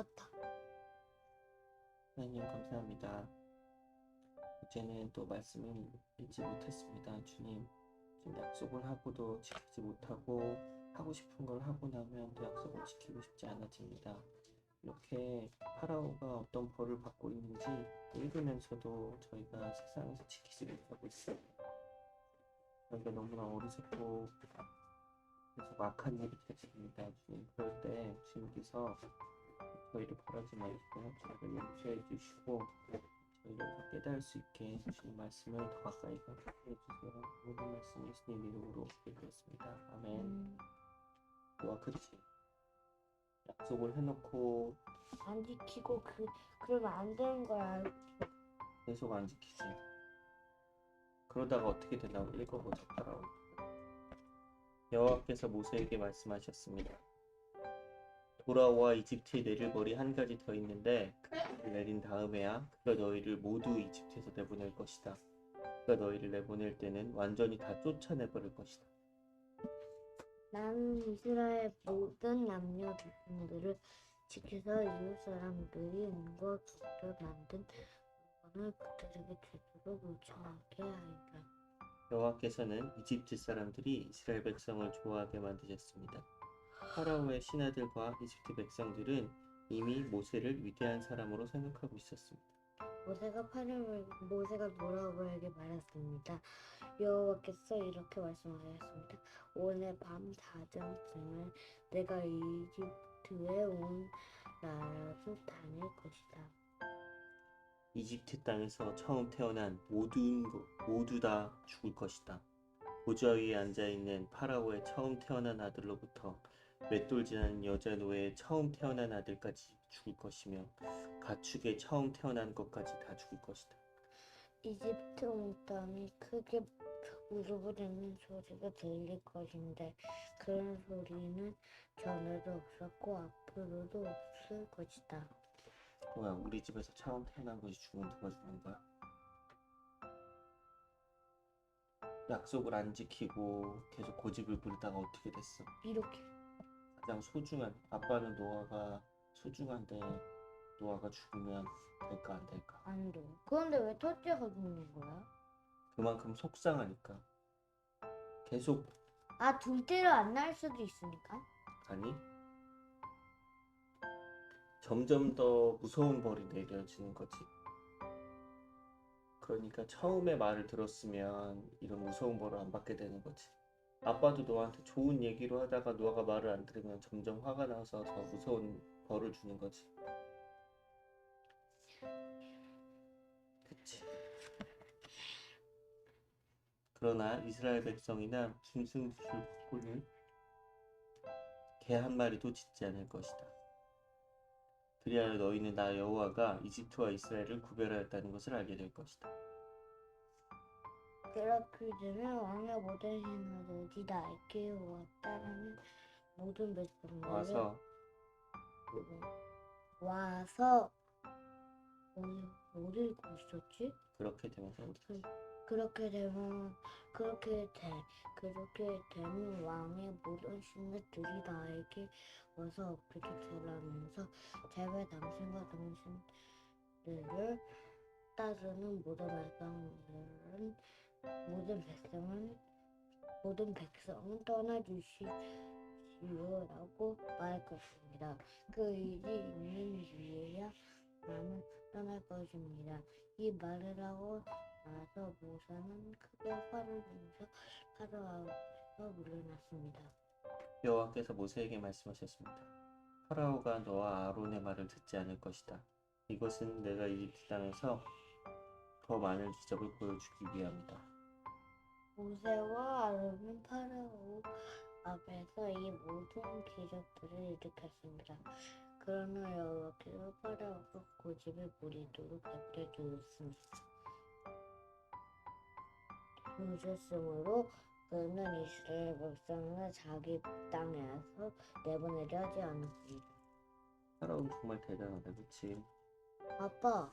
맞다. 하나님 감사합니다. 어제는 또 말씀을 읽지 못했습니다. 주님, 지금 약속을 하고도 지키지 못하고 하고 싶은 걸 하고 나면 또 약속을 지키고 싶지 않아집니다. 이렇게 파라오가 어떤 벌을 받고 있는지 읽으면서도 저희가 세상에서 지키지 못하고 있어요. 저희가 너무나 어리석고 그래서 막한 일이 되십니다. 주님, 그럴 때 주님께서 저희를 바라지 마시고 저희를 용서해 주시고 저희를 더 깨달을 수 있게 주님 말씀을 더 가까이 가게 해주세요. 모든 말씀 예수님 이름으로 기도했습니다. 아멘. 음, 와 그치. 약속을 해놓고 안 지키고 그 그러면 안 되는 거야. 계속 안 지키지. 그러다가 어떻게 되나 읽어보자 파라오. 여호와께서 모세에게 말씀하셨습니다. 돌아와 이집트에 내릴 벌이 한 가지 더 있는데 그를 내린 다음에야 그가 너희를 모두 이집트에서 내보낼 것이다. 그가 너희를 내보낼 때는 완전히 다 쫓아내버릴 것이다. 나는 이스라엘 모든 남녀 백성들을 지켜서 이웃 사람들이 은과 금을 만든 물건을 그들에게 주도록 요청하게 하리라. 여호와께서는 이집트 사람들이 이스라엘 백성을 좋아하게 만드셨습니다. 파라오의 신하들과 이집트 백성들은 이미 모세를 위대한 사람으로 생각하고 있었습니다. 모세가 파라오를 모세가 노라오에게 말했습니다. 여호와께서 이렇게 말씀하셨습니다. 오늘 밤 사정쯤에 내가 이집트에 온 나라도 다닐 것이다. 이집트 땅에서 처음 태어난 모든 것 모두 다 죽을 것이다. 보좌 위에 앉아 있는 파라오의 처음 태어난 아들로부터 맷돌 지나는 여자 노예의 처음 태어난 아들까지 죽을 것이며 가축의 처음 태어난 것까지 다 죽을 것이다. 이집트 온 땅이 크게 울어버리는 소리가 들릴 것인데 그런 소리는 전에도 없었고 앞으로도 없을 것이다. 뭐야 우리 집에서 처음 태어난 것이 죽으면 누가 죽는 거야? 약속을 안 지키고 계속 고집을 부리다가 어떻게 됐어? 이렇게 가장 소중한 아빠는 노아가 소중한데 노아가 죽으면 될까 안 될까? 안 돼. 그런데 왜 첫째가 죽는 거야? 그만큼 속상하니까 계속 아 둘째로 안날 수도 있으니까. 아니 점점 더 무서운 벌이 내려지는 거지. 그러니까 처음에 말을 들었으면 이런 무서운 벌을 안 받게 되는 거지. 아빠도 너한테 좋은 얘기로 하다가 노아가 말을 안 들으면 점점 화가 나서 더 무서운 벌을 주는 거지. 그치. 그러나 이스라엘 백성이나 짐승들 꼴을 개한 마리도 짓지 않을 것이다. 그리하여 너희는 나 여호와가 이집트와 이스라엘을 구별하였다는 것을 알게 될 것이다. 그렇게 되면 왕의 모든 신하들이 나에게 왔다라는 모든 백성들을 와서. 와서 오늘 못 읽고 있었지? 그렇게 되면서 어떻게 그렇게 되면 그렇게 돼 그렇게 되면 왕의 모든 신하들이 나에게 와서 엎드려 절하면서 제발 당신과 당신들을 따르는 모든 백성들은 모든 백성은 모든 백성은 떠나주시오라고 말할 것입니다. 그 일이 있는 뒤에야 나는 떠날 것입니다. 이 말을 하고 나서 모세는 크게 화를 내면서 파라오에서 물러났습니다. 여호와께서 모세에게 말씀하셨습니다. 파라오가 너와 아론의 말을 듣지 않을 것이다. 이것은 내가 이집트 땅에서 더 많은 기적을 보여주기 위함이다. 모세와 아론은 파라오 앞에서 이 모든 기적들을 일으켰습니다. 그러나 여호와께서 파라오가 고집을 부리도록 내버려 두었습니다. 두셨으므로 그는 이스라엘 백성을 자기 땅에서 내보내려 하지 않았습니다. 파라오는 정말 대단하다, 그치? 아빠,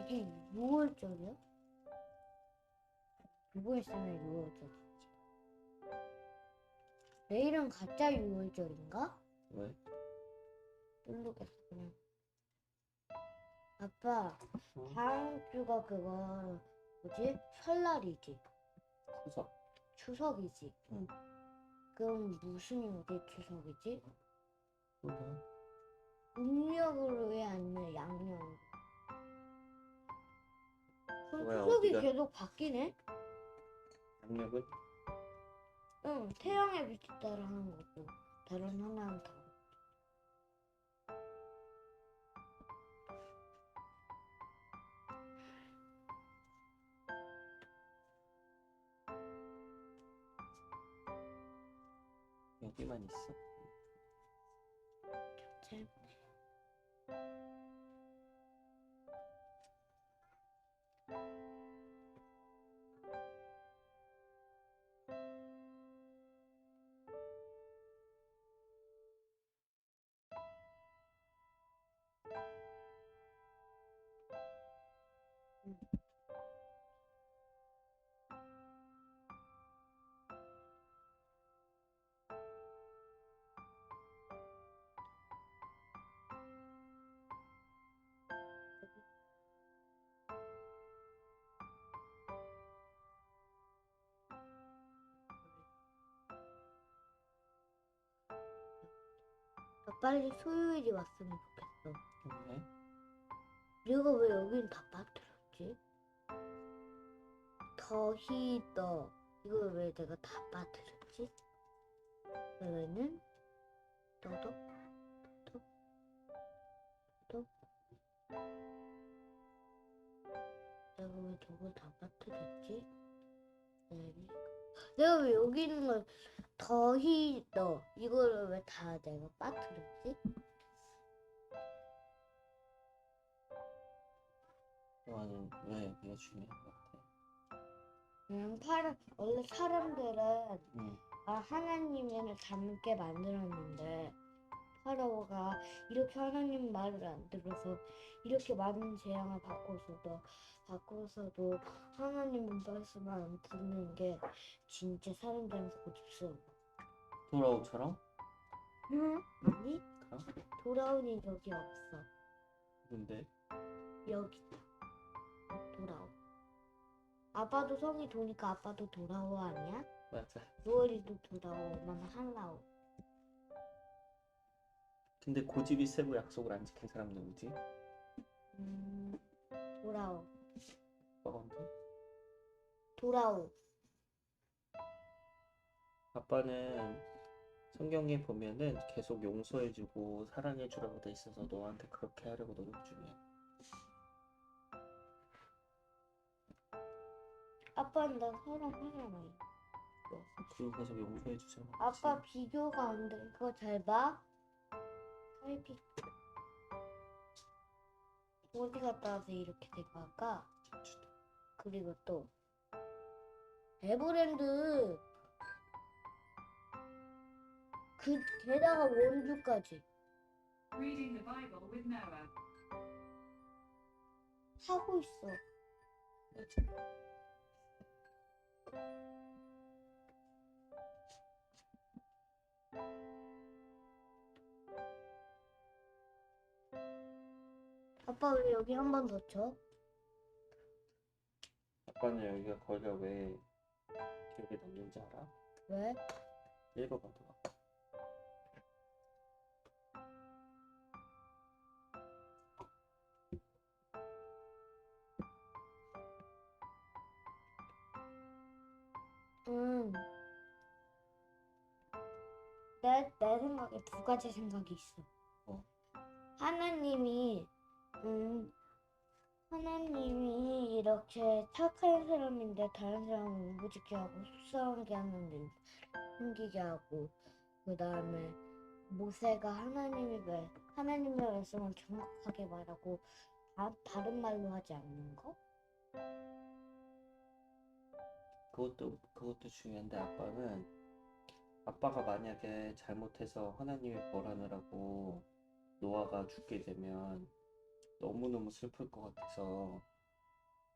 이게 6월절이야? 누구 있으면 6월절. 내일은 가짜 6월절인가? 왜? 모르겠어 그냥. 아빠 응? 다음 주가 그거 뭐지? 설날이지. 추석. 추석이지. 응. 그럼 무슨 요리 추석이지? 몰라. 음력으로 해 아니면 양력? 그럼 뭐야, 추석이 어디가? 계속 바뀌네? 양력은 응, 태양의 빛에 따라 하는 거고 다른 하나는 다. 여기만 있어. 제- 나 빨리 소요일이 왔으면 좋겠어. 왜? 내가 왜 여긴 다 빠뜨렸지? 더히더 이걸 왜 내가 다 빠뜨렸지? 왜는 너도 너도 너도 내가 왜 저걸 다 빠뜨렸지? 네. 내가 왜 여기 있는 걸 더히더 이거를 왜 다 내가 빠뜨렸지? 너는 왜 그게 중요한 것 같아? 그냥 파라, 원래 사람들은 응. 아, 하나님을 닮게 만들었는데 파라오가 이렇게 하나님 말을 안 들어서 이렇게 많은 재앙을 받고서도 받고서도 하나님 말씀을 안 듣는 게 진짜 사람들한테 고집스러워. 돌아오처럼? 응? 아니 그럼? 돌아오니 적이 없어. 근데 여기 돌아오. 아빠도 성이 도니까 아빠도 돌아오 아니야? 맞아. 루얼이도 돌아오, 엄마는 할라오. 근데 고집이 세고 약속을 안 지킨 사람 누구지? 음, 돌아오. 아빠건데? 돌아오. 아빠는 성경에 보면은 계속 용서해주고 사랑해주라고 돼 있어서 너한테 그렇게 하려고 노력 중이야. 아빠는 나 사랑하잖아. 그리고 계속 용서해주잖아. 아빠 비교가 안 돼. 그거 잘 봐. 살피. 어디 갔다 와서 이렇게 된 걸까? 제주도. 그리고 또 에버랜드 그 게다가 원주까지 Reading the Bible with Noah. 하고 있어. 아빠 왜 여기 한 번 더 쳐? 아빠는 여기가 거기가 왜 기억에 남는지 알아? 왜? 읽어봐 너. 음. 내, 내 생각에 두 가지 생각이 있어. 어. 하나님이, 음, 하나님이 이렇게 착한 사람인데 다른 사람을 우부지게 하고 속상하게 하는 일 숨기게 하고, 그 다음에 모세가 하나님의 말, 하나님의 말씀을 정확하게 말하고, 다, 다른 말로 하지 않는 거? 그것도 그것도 중요한데 아빠는 아빠가 만약에 잘못해서 하나님이 벌하느라고 노아가 죽게 되면 너무너무 슬플 것 같아서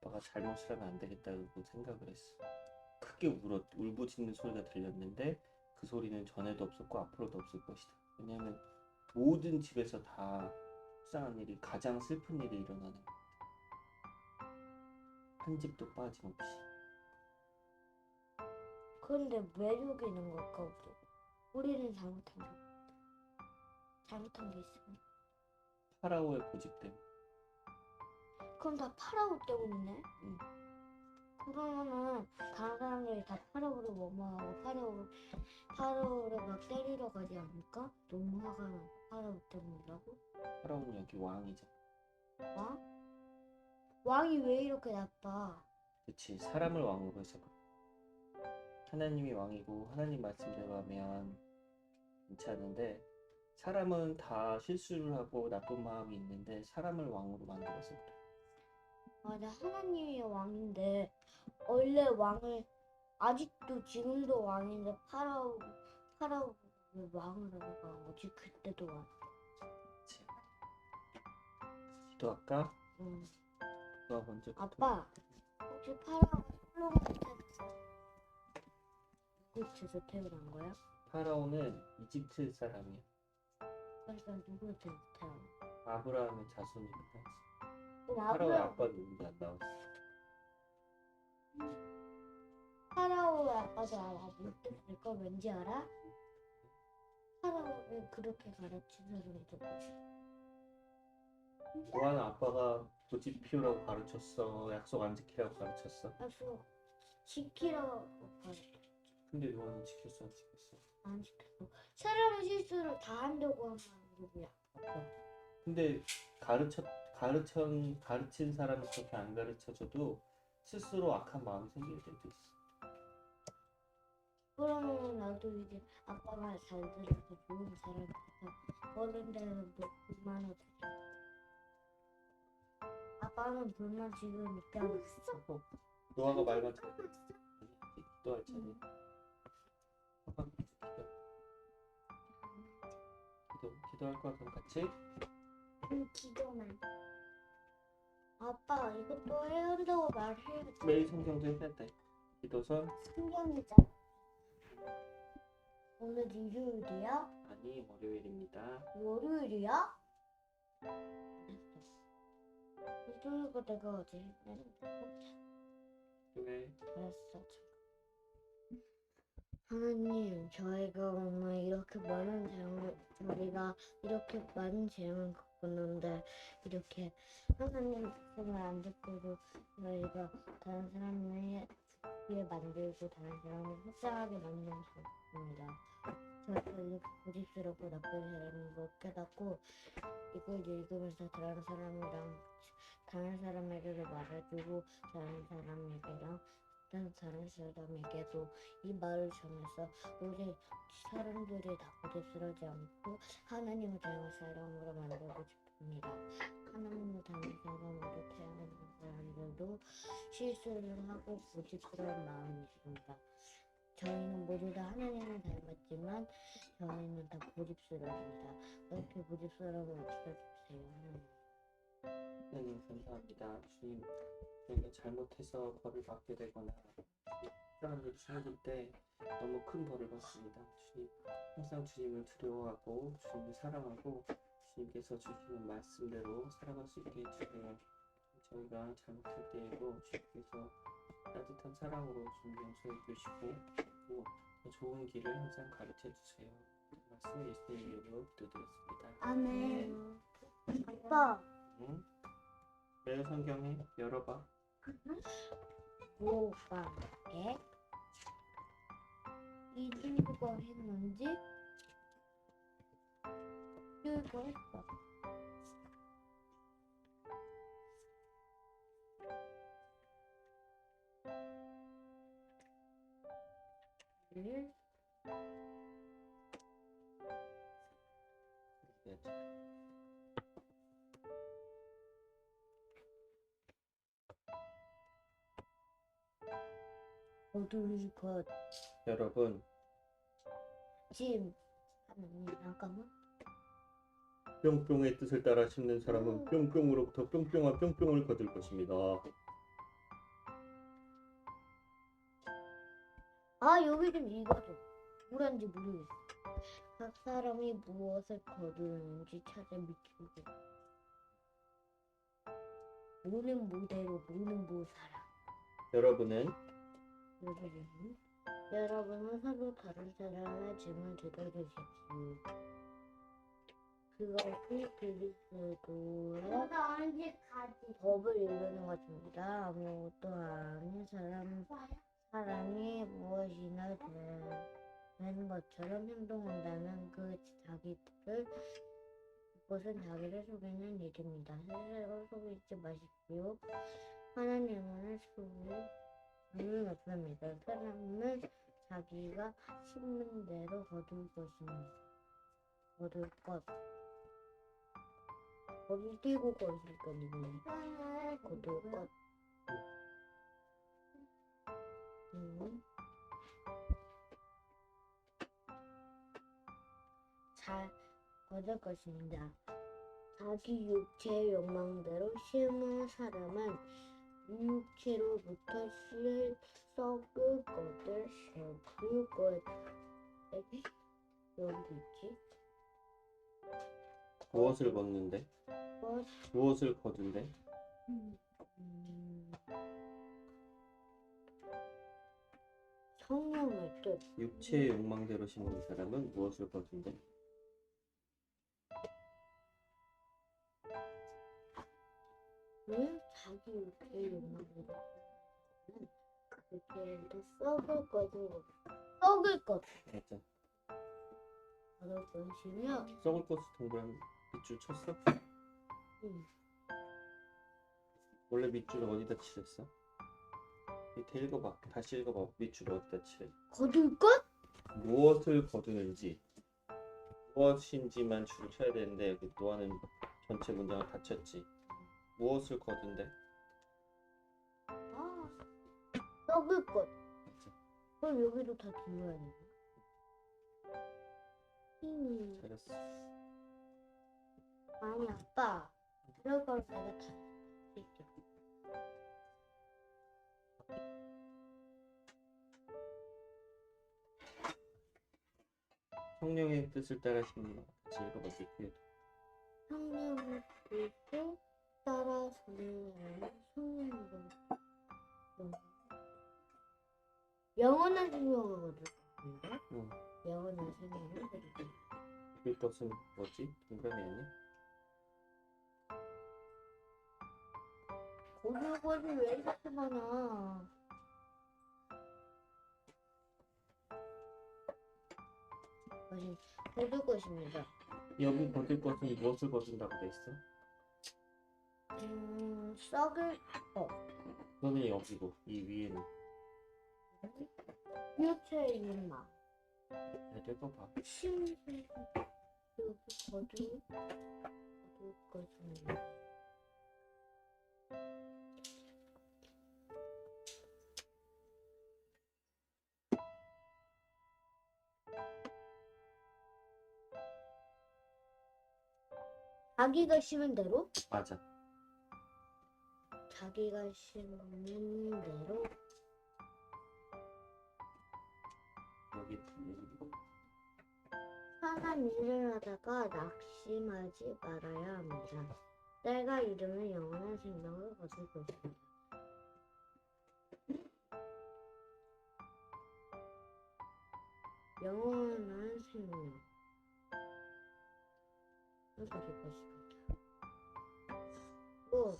아빠가 잘못을 하면 안 되겠다고 생각을 했어. 크게 울어 울부짖는 소리가 들렸는데 그 소리는 전에도 없었고 앞으로도 없을 것이다. 왜냐하면 모든 집에서 다 불쌍한 일이 가장 슬픈 일이 일어나는 겁니다. 한 집도 빠짐없이. 그런데 왜 여기는 걸까 우리? 우리는 잘못한 게. 잘못한 게 있으면 파라오의 고집 때문에. 그럼 다 파라오 때문이네. 응. 그러면은 다른 사람들이 다 파라오를 뭐뭐하고 파라오 파라오를 막 때리러 가지 않을까? 너무 화가 나. 파라오 때문이라고? 파라오는 여기 왕이잖아. 왕? 왕이 왜 이렇게 나빠? 그치 사람을 왕으로 해서. 하나님이 왕이고 하나님 말씀대로 하면 괜찮은데 사람은 다 실수를 하고 나쁜 마음이 있는데 사람을 왕으로 만들어서 그래. 맞아 하나님이 왕인데 원래 왕을 아직도 지금도 왕인데 파라오 파라오 하고 거지 그때도 왕. 그치. 기도할까? 응. 너가 먼저. 아빠 혹시 파라오 플로우 이집트에서 태어난 거야? 파라오는 이집트 사람이야. 그러니까 누구한테 태어난? 아브라함의 자손이거든. 그럼 파라오의 아브라 아빠 누군지 안 나왔어. 파라오의 아빠도 아마 못됐을 걸 왠지 알아? 파라오를 그렇게 가르친 사람이 누구지? 노아는 아빠가 고집 피우라고 가르쳤어. 약속 안 지키라고 가르쳤어. 약속 지키라고 가르쳐. 근데 노아는 지켰어 안 지켰어? 안 지켰어. 사람의 실수를 다 한다고 하면 누구야? 아빠. 근데 가르쳐 가르친 가르친 사람은 그렇게 안 가르쳐줘도 스스로 악한 마음이 생길 때도 있어. 그러면 나도 이제 아빠 말 잘 들어서 좋은 사람 돼서 어른들은 뭐 불만 없어. 아빠는 불만 지금 있지 않았어? 노아가 말만 들어. 기도할 차례. 기도. 기도 기도할 거야 그럼 같이. 응, 기도만. 아빠 이것도 해야 한다고 말해야지. 매일 성경도 해야 돼. 기도선 성경이잖아. 오늘 일요일이야? 아니 월요일입니다. 월요일이야? 이러니까 내가 어제 했는데. 왜? 알았어. 하나님, 저희가 오늘 이렇게 많은 재앙을, 저희가 이렇게 많은 재앙을 겪었는데, 이렇게 하나님 말씀을 안 듣고도 저희가 다른 사람을 죽게 만들고 다른 사람을 속상하게 만드는 것입니다. 저희가 고집스럽고 나쁜 사람인 걸 깨닫고, 이걸 읽으면서 다른 사람이랑, 다른 사람에게도 말해주고, 다른 사람에게랑 다른 다른 사람에게도 이 말을 전해서 우리 사람들이 다 고집스러지 않고 하나님을 닮은 사람으로 만들고 싶습니다. 하나님을 닮은 사람으로 태어난 사람들도 실수를 하고 고집스러운 마음이 있습니다. 저희는 모두 다 하나님을 닮았지만 저희는 다 고집스러웁니다. 그렇게 고집스러움을 없애주세요. 하나님. 하나님 감사합니다. 주님, 저희가 잘못해서 벌을 받게 되거나 사람들이 살릴 때 너무 큰 벌을 받습니다. 주님, 항상 주님을 두려워하고 주님을 사랑하고 주님께서 주시는 말씀대로 살아갈 수 있게 해주세요. 저희가 잘못할 때에도 주님께서 따뜻한 사랑으로 좀 용서해 주시고 또 더 좋은 길을 항상 가르쳐 주세요. 말씀 예수의 이름으로 기도드렸습니다. 아멘. 아빠. 응? 매일 성경에 열어봐. 뭐가게 이 친구가 했는지 이거 했어. 일, 네. 어두이 것, 여러분 짐. 하나님 잠깐만. 뿅뿅의 뜻을 따라 심는 사람은 뿅뿅으로부터 뿅뿅한 뿅뿅을 거둘 것입니다. 아 여기 좀 읽어줘. 억울한지 모르겠어. 각 사람이 무엇을 거두는지 찾아 미치고 모는 모대로 모는 모사라. 여러분은 여러분은 여러분은 서로 다른 사람의 짐을 되돌리십시오. 그것이 그리스도의 법을 이루는 것입니다. 아무것도 아닌 사람 사람이 무엇이나 되는 것처럼 행동한다면 그 자기를 그것은 자기를 속이는 일입니다. 스스로 속이지 마십시오. 하나님은 속이 는 없습니다. 사람은 자기가 심는 대로 거둘 것입니다. 거둘 것. 거기 띄고 거둘 것이네. 거둘 것. 음. 잘 거둘 것입니다. 자기 육체의 욕망대로 심은 사람은 육체로부터 실 썩을 것을 거둘 것. 여기 있지? 무엇을 걷는데? 것. 무엇을 거둔데? 음. 성령의 뜻. 육체의 욕망대로 심는 사람은 무엇을 거둔데? 왜 자기 육체의 욕망대로 그렇게 썩을 것을 썩을 것 맞아. 거둘 것이며 썩을 것을 동그란 밑줄 쳤어? 음. 원래 밑줄을 어디다 칠했어? 밑에 읽어봐. 다시 읽어봐. 밑줄 어디다 칠해? 거둘 것? 무엇을 거두는지 무엇인지만 줄을 쳐야 되는데 여기 노아는 전체 문장을 다 쳤지. 무엇을 거둔데? 아, 썩을 것. 그럼 여기도 다 둘러야 되나? 음, 잘했어. 아니 아빠. 그럴 걸 내가 다 쓸게. 성령의 뜻을 따라 심는 같이 읽어봐. 밑에 성령을 믿고 따라 성령을 성령으로 영원한 것입니다. 응. 영원한 생명을. 그 것은 뭐지? 동그라미 아니야? 것이 왜 이렇게 많아? 것이 거둘 것입니다. 여기 거둘 것은 무엇을 거둔다고 돼 있어? 음, 썩을 너는 여기고 이 위에는 유체의 욕망. 잘 읽어봐. 심술 여기 거둘 거둘 것입니다. 자기가 심은 대로 맞아. 자기가 심은 대로 여기 여기 선한 일을 하다가 낙심하지 말아야 합니다. 때가 이르면 영원한 생명을 얻을 것입니다. 영원한 생명. 얻을 것입니다. 또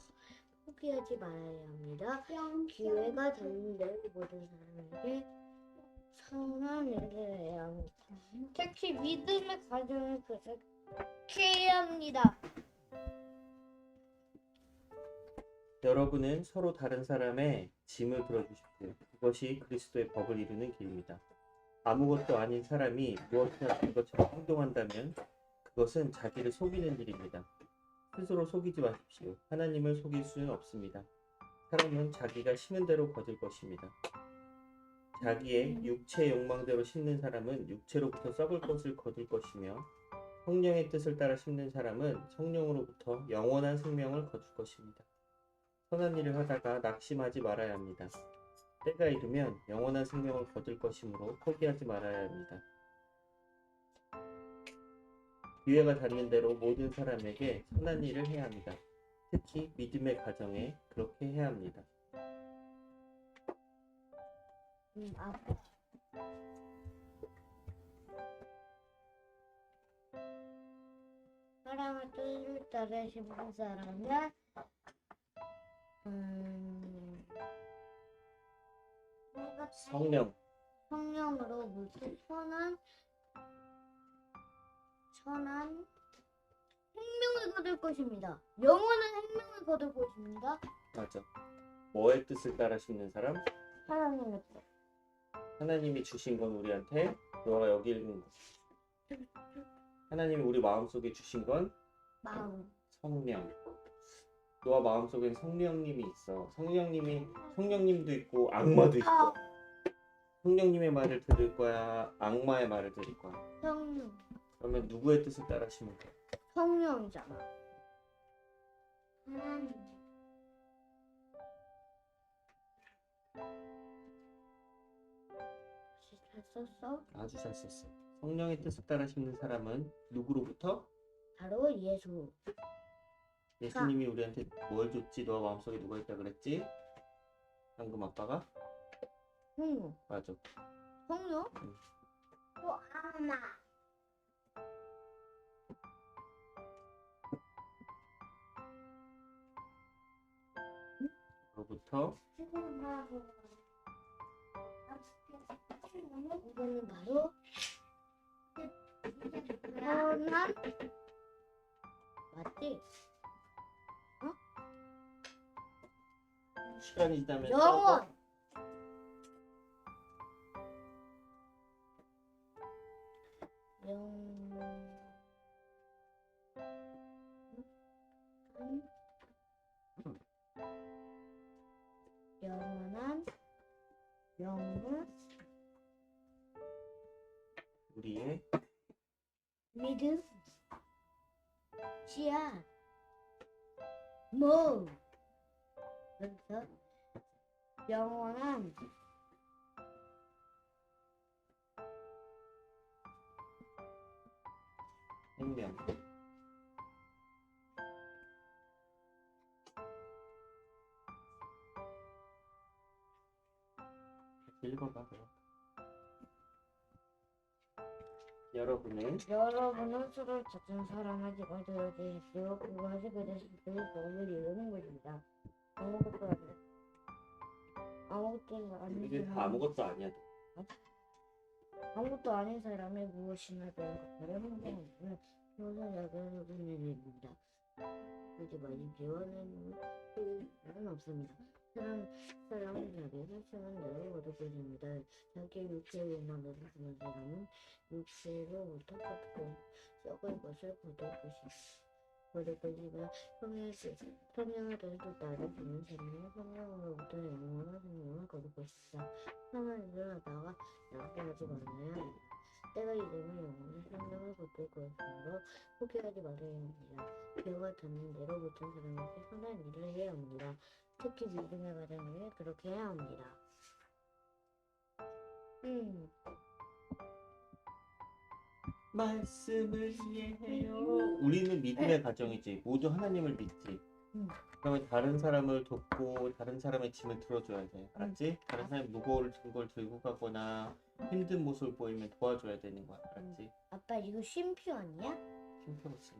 포기하지 말아야 합니다. 기회가 대로 모든 사람에게 선한 일을 해야 합니다. 특히 믿음의 과정을 계속해야 합니다. 여러분은 서로 다른 사람의 짐을 들어주십시오. 그것이 그리스도의 법을 이루는 길입니다. 아무것도 아닌 사람이 무엇이나 된 것처럼 행동한다면 그것은 자기를 속이는 일입니다. 스스로 속이지 마십시오. 하나님을 속일 수는 없습니다. 사람은 자기가 심은 대로 거둘 것입니다. 자기의 육체 욕망대로 심는 사람은 육체로부터 썩을 것을 거둘 것이며 성령의 뜻을 따라 심는 사람은 성령으로부터 영원한 생명을 거둘 것입니다. 선한 일을 하다가 낙심하지 말아야 합니다. 때가 이르면 영원한 생명을 거둘 것이므로 포기하지 말아야 합니다. 기회가 닿는 대로 모든 사람에게 선한 일을 해야 합니다. 특히 믿음의 가정에 그렇게 해야 합니다. 음, 아빠. 사랑을 뜻을 따르 싶은 사람은 음, 성령, 성령으로 물든 선한 선한 생명을 거둘 것입니다. 영원한 생명을 거둘 것입니다. 맞아. 뭐의 뜻을 따라 심는 사람? 하나님의 뜻. 하나님이 주신 건 우리한테 너가 여기 읽는 거. 하나님이 우리 마음속에 주신 건 마음. 성령. 너와 마음속엔 성령님이 있어. 성령님이 성령님도 있고 악마도 있어. 성령님의 말을 들을 거야. 악마의 말을 들을 거야. 성령. 그러면 누구의 뜻을 따라 심을 거야? 성령이잖아. 하나님. 다시 잘 썼어? 아주 잘 썼어. 성령의 뜻을 따라 심는 사람은 누구로부터? 바로 예수. 예수님이 우리한테 뭘 줬지? 너와 마음속에 누가 있다 그랬지? 방금 아빠가? 성령. 맞아. 성령? 응. 또 하나. 로부터 이거는 바로 선한 맞지? 시간이 지나면 영원. 영 우리의 믿음 씨앗 뭐 그래서 영원한 생명. 읽어봐 그럼. 여러분은 여러분은 술을 찾은 사람을 지금 들어주십시오. 그것이 그대의 복을 이루는 것입니다. 아무것도 아니야. 아무것도 아닌 이게 다 사람, 아무것도 아니야. 아무것도 아닌 사람이 무엇이나 되는 것처럼 행동하는 효자작은 일입니다. 그지 마십시오. 는 없습니다. 사람, 대로 얻을 것입니다. 자기 육체의 욕망을 쓰는 사람은 육체로부터 꺾고 썩을 것을 거둘 것입니다. 거둘 뜻, 성령의 뜻을 따르는 사람은 성령으로부터 영원한 생명을 거둘 것입니다. 성령을 일어나다가 양보하지 말아야 합니다. 때가 이르면 영원한 생명을 거둘 것이므로 포기하지 말아야 합니다. 기회가 닿는 대로 모든 사람에게 선한 일을 해야 합니다. 특히 믿음의 가정에 그렇게 해야 합니다. 음, 말씀을 이해해요. 우리는 믿음의 가정이지. 모두 하나님을 믿지. 음. 그러면 다른 사람을 돕고 다른 사람의 짐을 들어줘야 돼. 알았지? 다른 사람이 무거운 걸 들고 가거나 힘든 모습을 보이면 도와줘야 되는 거야. 알았지? 아빠 이거 쉼표 아니야? 힘들었지.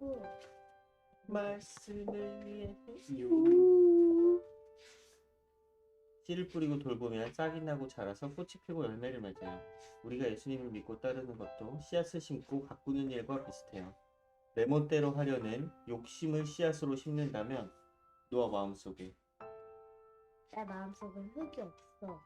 오. 말씀을 이해해요. 씨를 뿌리고 돌보면 싹이 나고 자라서 꽃이 피고 열매를 맺어요. 우리가 예수님을 믿고 따르는 것도 씨앗을 심고 가꾸는 일과 비슷해요. 내 멋대로 하려는 욕심을 씨앗으로 심는다면 너와 마음속에 내 마음속에 흙이 없어.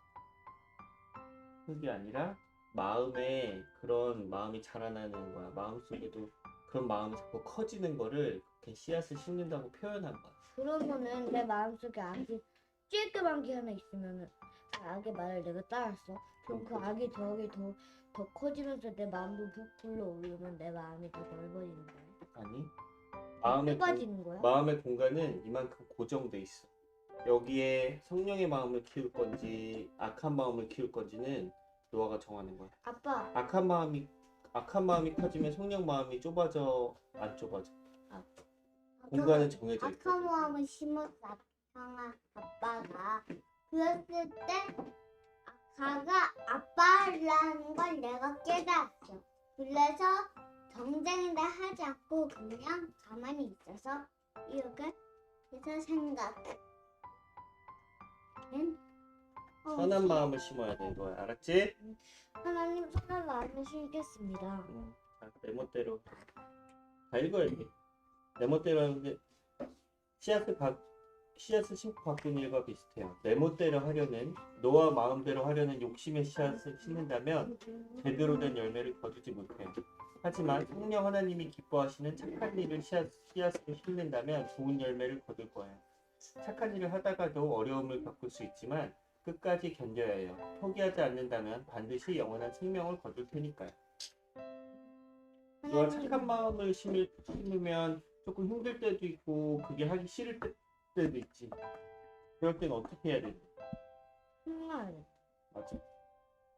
흙이 아니라 마음에 그런 마음이 자라나는 거야. 마음속에도 그런 마음이 자꾸 커지는 거를 그렇게 씨앗을 심는다고 표현한 거야. 그러면은 내 마음속에 악이 찔끔한 게 하나 있으면은 그 악의 말을 내가 따랐어. 그럼 그 악이 더하게 더, 더 커지면서 내 마음도 부풀러 오르면 내 마음이 더 넓어지는 거야. 아니 마음의 공- 좁아지는 거야? 마음의 공간은 이만큼 고정돼 있어. 여기에 성령의 마음을 키울 건지 악한 마음을 키울 건지는 노아가 정하는 거야. 아빠, 악한 마음이 악한 마음이 커지면 성령 마음이 좁아져 안 좁아져? 아, 공간은 정해져 있고. 악한 마음을 심어서 아빠가 아빠가 그랬을 때 아빠가 아빠라는 걸 내가 깨달았어. 그래서 경쟁이다 하지 않고 그냥 가만히 있어서 이렇게 해서 생각. 어, 선한 마음을 심어야 되는 거야. 알았지? 하나님 선한 마음을 심겠습니다. 응. 아, 내 멋대로 다 읽어야지. 내 멋대로 하는데 씨앗을 바, 씨앗을 심고 바꾸는 일과 비슷해요. 내 멋대로 하려는 너와 마음대로 하려는 욕심의 씨앗을 심는다면 제대로 된 열매를 거두지 못해요. 하지만 성령 하나님이 기뻐하시는 착한 일을 씨앗, 씨앗으로 심는다면 좋은 열매를 거둘 거예요. 착한 일을 하다가도 어려움을 겪을 수 있지만 끝까지 견뎌야 해요. 포기하지 않는다면 반드시 영원한 생명을 거둘 테니까요. 너가 착한 마음을 심으면 조금 힘들 때도 있고 그게 하기 싫을 때, 때도 있지. 그럴 땐 어떻게 해야 되지? 정말 맞아.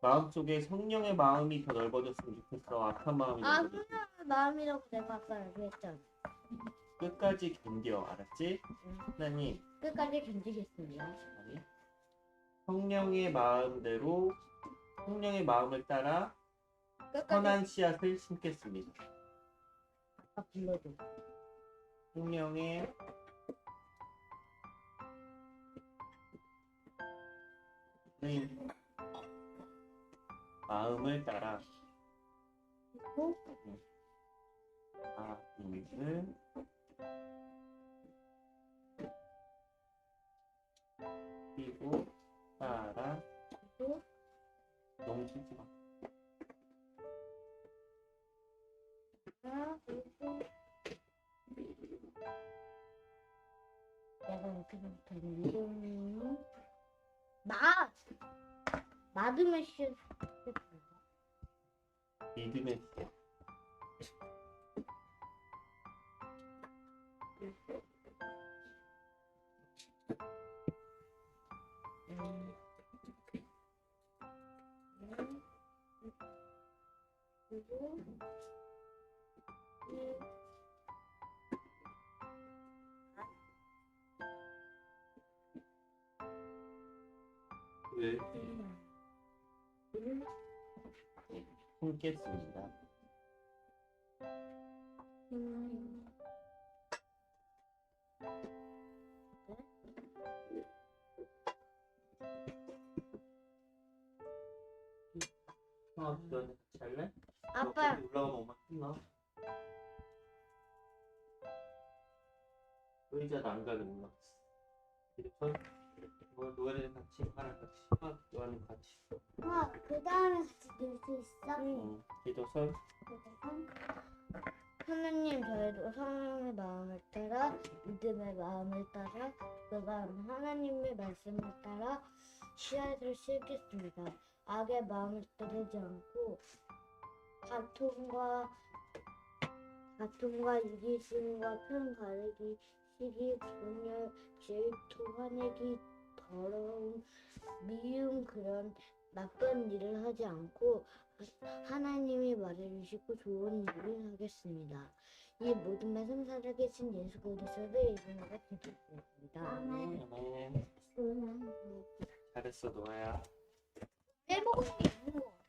마음속에 성령의 마음이 더 넓어졌으면 좋겠어. 악한 마음이 아 넓어졌으면. 선한 마음이라고 내가 아까 얘기했잖아. 끝까지 견뎌. 알았지? 응. 하나님, 끝까지 견디겠습니다. 아니. 성령의 마음대로 성령의 마음을 따라 끝까지 선한 씨앗을 심겠습니다. 아까 불러줘. 성령의 네. 마음을 따라. 그리고 마음을 그리고 따라. 또 너무 크지 마. 하나! 그리고 내가 생각하는 이름은 마 마드메시 믿음의 씨 음. 너 같이 할래? 아빠 올라가면 엄마 힘나. 의자도 안 올라갔어. 이렇게 뭐 노래는 같이 하랑 같이 어, 너는 같이. 어, 그 다음에 같이 놀 수 있어? 응. 기도선 하나님 저희도 성령의 마음을 따라 믿음의 마음을 따라 그 다음 하나님의 말씀을 따라 씨앗을 심겠습니다. 악의 마음을 따르지 않고 다툼과 다툼과 이기심과 편 가르기 시기 분열 질투 화내기 더러움 미움 그런 나쁜 일을 하지 않고 하나님이 말해주시고 좋은 일을 하겠습니다. 이 모든 말씀 살아계신 예수 그리스도의 이름으로 기도드립니다. 아멘. 아멘. 음. 잘했어 노아야. 빼먹은 게 있는 것 같은데?